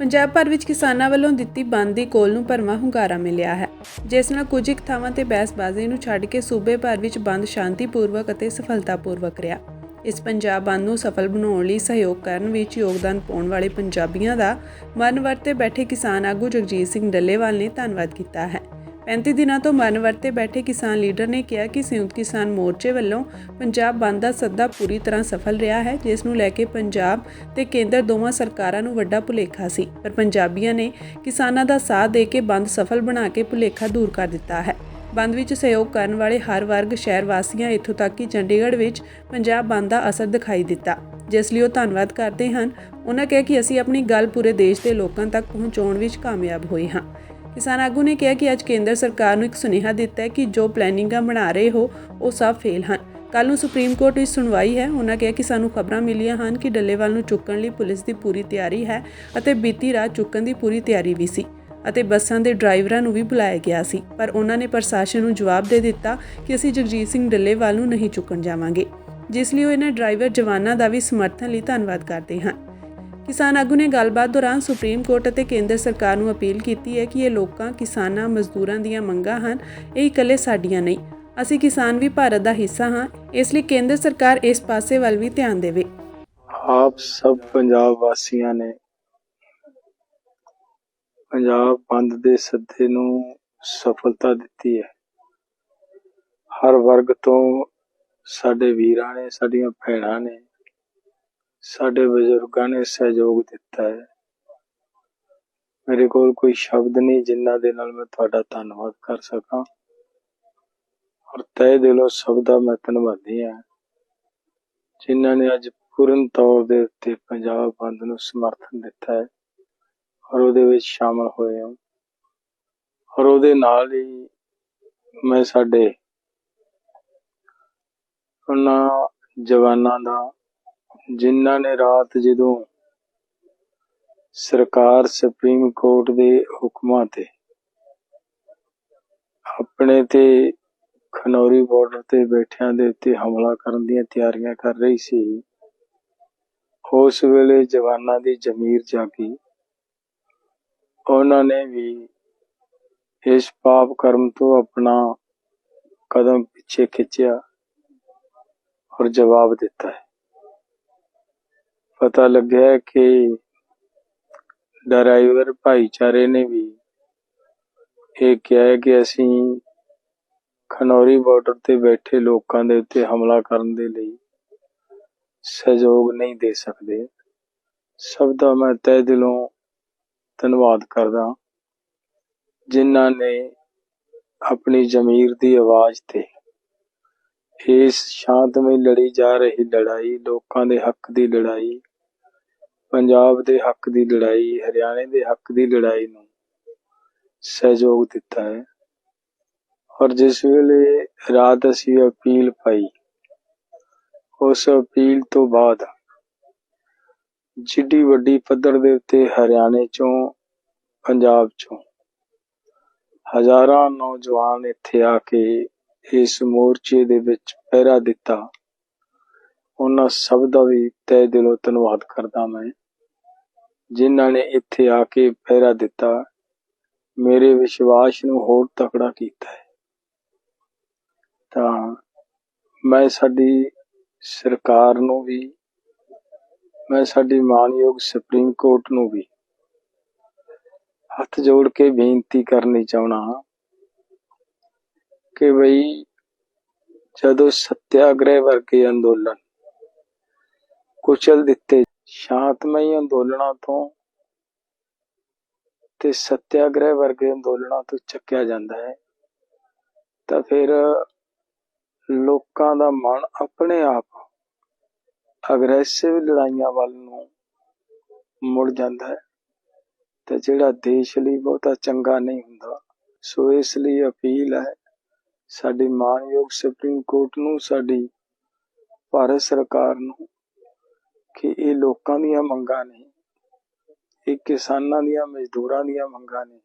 ਪੰਜਾਬ ਭਰ ਵਿੱਚ ਕਿਸਾਨਾਂ ਵੱਲੋਂ ਦਿੱਤੀ ਬੰਦ ਦੀ ਕੋਲ ਨੂੰ ਭਰਵਾਂ ਹੁੰਗਾਰਾ ਮਿਲਿਆ ਹੈ, ਜਿਸ ਨਾਲ ਕੁਝ ਇੱਕ ਥਾਵਾਂ ਤੇ ਬਹਿਸਬਾਜ਼ੀ ਨੂੰ ਛੱਡ ਕੇ ਸੂਬੇ ਭਰ ਵਿੱਚ ਬੰਦ ਸ਼ਾਂਤੀਪੂਰਵਕ ਅਤੇ ਸਫਲਤਾਪੂਰਵਕ ਰਿਹਾ। ਇਸ ਪੰਜਾਬ ਬੰਦ ਨੂੰ ਸਫਲ ਬਣਾਉਣ ਲਈ ਸਹਿਯੋਗ ਕਰਨ ਵਿੱਚ ਯੋਗਦਾਨ ਪਾਉਣ ਵਾਲੇ ਪੰਜਾਬੀਆਂ ਦਾ ਮਨ ਵਰਤੇ ਬੈਠੇ ਕਿਸਾਨ ਆਗੂ ਜਗਜੀਤ ਸਿੰਘ ਡੱਲੇਵਾਲ ਨੇ ਧੰਨਵਾਦ ਕੀਤਾ ਹੈ। 35 ਦਿਨਾਂ ਤੋਂ ਮਨ ਵਰਤੇ ਬੈਠੇ ਕਿਸਾਨ ਲੀਡਰ ਨੇ ਕਿਹਾ ਕਿ ਸੰਯੁਕਤ ਕਿਸਾਨ ਮੋਰਚੇ ਵੱਲੋਂ ਪੰਜਾਬ ਬੰਦ ਦਾ ਸੱਦਾ ਪੂਰੀ ਤਰ੍ਹਾਂ ਸਫਲ ਰਿਹਾ ਹੈ, ਜਿਸ ਨੂੰ ਲੈ ਕੇ ਪੰਜਾਬ ਤੇ ਕੇਂਦਰ ਦੋਵਾਂ ਸਰਕਾਰਾਂ ਨੂੰ ਵੱਡਾ ਭੁਲੇਖਾ ਸੀ। ਪਰ ਪੰਜਾਬੀਆਂ ਨੇ ਕਿਸਾਨਾਂ ਦਾ ਸਾਥ ਦੇ ਕੇ ਬੰਦ ਸਫਲ ਬਣਾ ਕੇ ਭੁਲੇਖਾ ਦੂਰ ਕਰ ਦਿੱਤਾ ਹੈ। ਬੰਦ ਵਿੱਚ ਸਹਿਯੋਗ ਕਰਨ ਵਾਲੇ ਹਰ ਵਰਗ ਸ਼ਹਿਰ ਵਾਸੀਆਂ ਇੱਥੋਂ ਤੱਕ ਕਿ ਚੰਡੀਗੜ੍ਹ ਵਿੱਚ ਪੰਜਾਬ ਬੰਦ ਦਾ ਅਸਰ ਦਿਖਾਈ ਦਿੱਤਾ। ਜਿਸ ਲਈ ਉਹ ਧੰਨਵਾਦ ਕਰਦੇ ਹਨ। ਉਹਨਾਂ ਕਿਹਾ ਕਿ ਅਸੀਂ ਆਪਣੀ ਗੱਲ ਪੂਰੇ ਦੇਸ਼ ਦੇ ਲੋਕਾਂ ਤੱਕ ਪਹੁੰਚਾਉਣ ਵਿੱਚ ਕਾਮਯਾਬ ਹੋਏ ਹਾਂ। ਕਿਸਾਨ ਆਗੂ ਨੇ ਕਿਹਾ ਕਿ ਅੱਜ ਕੇਂਦਰ ਸਰਕਾਰ ਨੂੰ ਇੱਕ ਸੁਨੇਹਾ ਦਿੱਤਾ ਹੈ ਕਿ ਜੋ ਪਲੈਨਿੰਗਾਂ ਬਣਾ ਰਹੇ ਹੋ, ਉਹ ਸਭ ਫੇਲ ਹਨ। ਕੱਲ ਨੂੰ ਸੁਪਰੀਮ ਕੋਰਟ ਵਿੱਚ ਸੁਣਵਾਈ ਹੈ। ਉਹਨਾਂ ਕਿਹਾ ਕਿ ਸਾਨੂੰ ਖਬਰਾਂ ਮਿਲੀਆਂ ਹਨ ਕਿ ਡੱਲੇਵਾਲ ਨੂੰ ਚੁੱਕਣ ਲਈ ਪੁਲਿਸ ਦੀ ਪੂਰੀ ਤਿਆਰੀ ਹੈ ਅਤੇ ਬੀਤੀ ਰਾਤ ਚੁੱਕਣ ਦੀ ਪੂਰੀ ਤਿਆਰੀ ਵੀ ਸੀ ਅਤੇ ਬੱਸਾਂ ਦੇ ਡਰਾਈਵਰਾਂ ਨੂੰ ਵੀ ਬੁਲਾਇਆ ਗਿਆ ਸੀ। ਪਰ ਉਹਨਾਂ ਨੇ ਪ੍ਰਸ਼ਾਸਨ ਨੂੰ ਜਵਾਬ ਦੇ ਦਿੱਤਾ ਕਿ ਅਸੀਂ ਜਗਜੀਤ ਸਿੰਘ ਡੱਲੇਵਾਲ ਨੂੰ ਨਹੀਂ ਚੁੱਕਣ ਜਾਵਾਂਗੇ। ਜਿਸ ਲਈ ਉਹ ਇਹਨਾਂ ਡਰਾਈਵਰ ਜਵਾਨਾਂ ਦਾ ਵੀ ਸਮਰਥਨ ਲਈ ਧੰਨਵਾਦ ਕਰਦੇ ਹਨ। ਕਿਸਾਨ ਆਗੂ ਨੇ ਗੱਲਬਾਤ ਦੌਰਾਨ ਸੁਪਰੀਮ ਕੋਰਟ ਅਤੇ ਕੇਂਦਰ ਸਰਕਾਰ ਨੂੰ ਅਪੀਲ ਕੀਤੀ ਹੈ ਕਿ ਇਹ ਲੋਕਾਂ, ਕਿਸਾਨਾਂ, ਮਜ਼ਦੂਰਾਂ ਦੀਆਂ ਮੰਗਾਂ ਹਨ, ਇਹ ਇਕੱਲੇ ਸਾਡੀਆਂ ਨਹੀਂ। ਅਸੀਂ ਕਿਸਾਨ ਵੀ ਭਾਰਤ ਦਾ ਹਿੱਸਾ ਹਾਂ, ਇਸ ਲਈ ਕੇਂਦਰ ਸਰਕਾਰ ਇਸ ਪਾਸੇ ਵੱਲ ਵੀ ਧਿਆਨ ਦੇਵੇ। ਆਪ ਸਭ ਪੰਜਾਬ ਵਾਸੀਆਂ ਨੇ ਪੰਜਾਬ ਬੰਦ ਦੇ ਸੱਦੇ ਨੂੰ ਸਫਲਤਾ ਦਿੱਤੀ ਹੈ। ਹਰ ਵਰਗ ਤੋਂ ਸਾਡੇ ਵੀਰਾਂ ਨੇ, ਸਾਡੀਆਂ ਭੈਣਾਂ ਨੇ ਸਾਡੇ ਬਜ਼ੁਰਗਾਂ ਨੇ ਸਹਿਯੋਗ ਦਿੱਤਾ ਹੈ। ਮੇਰੇ ਕੋਲ ਕੋਈ ਸ਼ਬਦ ਨਹੀਂ ਜਿਨ੍ਹਾਂ ਦੇ ਨਾਲ ਮੈਂ ਤੁਹਾਡਾ ਧੰਨਵਾਦ ਕਰ ਸਕਾਂ। ਔਰ ਤਹਿ ਦਿਲੋਂ ਸਭ ਦਾ ਮੈਂ ਧੰਨਵਾਦੀ ਹਾਂ। ਜਿਨ੍ਹਾਂ ਨੇ ਅੱਜ ਪੂਰਨ ਤੌਰ ਦੇ ਉੱਤੇ ਪੰਜਾਬ ਬੰਦ ਨੂੰ ਸਮਰਥਨ ਦਿੱਤਾ ਹੈ ਔਰ ਉਹਦੇ ਵਿੱਚ ਸ਼ਾਮਲ ਹੋਏ ਹਾਂ। ਔਰ ਉਹਦੇ ਨਾਲ ਹੀ ਮੈਂ ਸਾਡੇ ਉਹਨਾਂ ਜਵਾਨਾਂ ਦਾ ਜਿਨ੍ਹਾਂ ਨੇ ਰਾਤ ਜਦੋਂ ਸਰਕਾਰ ਸੁਪਰੀਮ ਕੋਰਟ ਦੇ ਹੁਕਮਾਂ ਤੇ ਆਪਣੇ ਤੇ ਖਨੌਰੀ ਬਾਰਡਰ ਤੇ ਬੈਠਿਆਂ ਦੇ ਉੱਤੇ ਹਮਲਾ ਕਰਨ ਦੀਆਂ ਤਿਆਰੀਆਂ ਕਰ ਰਹੀ ਸੀ, ਉਸ ਵੇਲੇ ਜਵਾਨਾਂ ਦੀ ਜ਼ਮੀਰ ਜਾਗੀ। ਉਹਨਾਂ ਨੇ ਵੀ ਇਸ ਪਾਪ ਕਰਮ ਤੋਂ ਆਪਣਾ ਕਦਮ ਪਿੱਛੇ ਖਿੱਚਿਆ ਔਰ ਜਵਾਬ ਦਿੱਤਾ ਹੈ। ਪਤਾ ਲੱਗਿਆ ਕਿ ਡਰਾਈਵਰ ਭਾਈਚਾਰੇ ਨੇ ਵੀ ਇਹ ਕਿਹਾ ਹੈ ਕਿ ਅਸੀਂ ਖਨੌਰੀ ਬਾਰਡਰ ਤੇ ਬੈਠੇ ਲੋਕਾਂ ਦੇ ਉੱਤੇ ਹਮਲਾ ਕਰਨ ਦੇ ਲਈ ਸਹਿਯੋਗ ਨਹੀਂ ਦੇ ਸਕਦੇ। ਸਭ ਦਾ ਮੈਂ ਤਹਿ ਦਿਲੋਂ ਧੰਨਵਾਦ ਕਰਦਾ ਜਿਨ੍ਹਾਂ ਨੇ ਆਪਣੀ ਜ਼ਮੀਰ ਦੀ ਆਵਾਜ਼ ਤੇ ਇਸ ਸ਼ਾਂਤਮਈ ਲੜੀ ਜਾ ਰਹੀ ਲੜਾਈ, ਲੋਕਾਂ ਦੇ ਹੱਕ ਦੀ ਲੜਾਈ ਪੰਜਾਬ ਦੇ ਹੱਕ ਦੀ ਲੜਾਈ, ਹਰਿਆਣੇ ਦੇ ਹੱਕ ਦੀ ਲੜਾਈ ਨੂੰ ਸਹਿਯੋਗ ਦਿੱਤਾ ਹੈ। ਔਰ ਜਿਸ ਵੇਲੇ ਰਾਤ ਅਸੀਂ ਅਪੀਲ ਪਾਈ, ਉਸ ਅਪੀਲ ਤੋਂ ਬਾਅਦ ਜਿੱਡੀ ਵੱਡੀ ਪੱਧਰ ਦੇ ਉੱਤੇ ਹਰਿਆਣੇ ਚੋਂ, ਪੰਜਾਬ ਚੋਂ ਹਜ਼ਾਰਾਂ ਨੌਜਵਾਨ ਇੱਥੇ ਆ ਕੇ ਇਸ ਮੋਰਚੇ ਦੇ ਵਿੱਚ ਪਹਿਰਾ ਦਿੱਤਾ। ਉਹਨਾਂ ਸਭ ਦਾ ਵੀ ਤਹਿ ਦਿਲੋਂ ਧੰਨਵਾਦ ਕਰਦਾ ਮੈਂ। ਜਿਨ੍ਹਾਂ ਨੇ ਇੱਥੇ ਆ ਕੇ ਪਹਿਰਾ ਦਿੱਤਾ, ਮੇਰੇ ਵਿਸ਼ਵਾਸ ਨੂੰ ਹੋਰ ਤਕੜਾ ਕੀਤਾ ਹੈ। ਤਾਂ ਮੈਂ ਸਾਡੀ ਸਰਕਾਰ ਨੂੰ ਵੀ, ਮੈਂ ਸਾਡੀ ਮਾਨਯੋਗ ਸੁਪਰੀਮ ਕੋਰਟ ਨੂੰ ਵੀ ਹੱਥ ਜੋੜ ਕੇ ਬੇਨਤੀ ਕਰਨੀ ਚਾਹਣਾ ਕਿ ਬਈ ਜਦੋਂ ਸਤਿਆਗ੍ਰਹਿ ਵਰਗੇ ਅੰਦੋਲਨ ਕੁਚਲ ਦਿੱਤੇ ਸ਼ਾਂਤਮਈ ਅੰਦੋਲਨਾਂ ਤੋਂ ਤੇ ਸੱਤਿਆਗ੍ਰਹਿ ਵਰਗੇ ਅੰਦੋਲਨਾਂ ਤੋਂ ਚੱਕਿਆ ਜਾਂਦਾ ਹੈ। ਤਾਂ ਫਿਰ ਲੋਕਾਂ ਦਾ ਮਨ ਆਪਣੇ ਆਪ ਅਗਰੈਸਿਵ ਲੜਾਈਆਂ ਵੱਲ ਨੂੰ ਮੁੜ ਜਾਂਦਾ ਹੈ। ਤੇ ਜਿਹੜਾ ਦੇਸ਼ ਲਈ ਬਹੁਤਾ ਚੰਗਾ ਨਹੀਂ ਹੁੰਦਾ, ਸੋ ਇਸ ਲਈ ਅਪੀਲ ਹੈ, ਸਾਡੀ ਮਾਨਯੋਗ ਸੁਪਰੀਮ ਕੋਰਟ ਨੂੰ, ਸਾਡੀ ਭਾਰਤ ਸਰਕਾਰ ਨੂੰ ਕਿ ਇਹ ਲੋਕਾਂ ਦੀਆਂ ਮੰਗਾਂ ਨਹੀਂ ਇਹ ਕਿਸਾਨਾਂ ਦੀਆਂ, ਮਜ਼ਦੂਰਾਂ ਦੀਆਂ ਮੰਗਾਂ ਨੇ।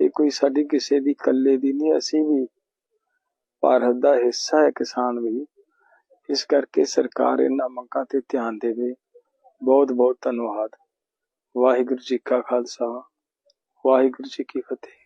ਇਹ ਕੋਈ ਸਾਡੀ ਕਿਸੇ ਦੀ ਇਕੱਲੇ ਦੀ ਨਹੀਂ, ਅਸੀਂ ਵੀ ਭਾਰਤ ਦਾ ਹਿੱਸਾ ਹੈ ਕਿਸਾਨ ਵੀ। ਇਸ ਕਰਕੇ ਸਰਕਾਰ ਇਹਨਾਂ ਮੰਗਾਂ ਤੇ ਧਿਆਨ ਦੇਵੇ। ਬਹੁਤ ਬਹੁਤ ਧੰਨਵਾਦ। ਵਾਹਿਗੁਰੂ ਜੀ ਕਾ ਖਾਲਸਾ। ਵਾਹਿਗੁਰੂ ਜੀ ਕੀ ਫਤਿਹ।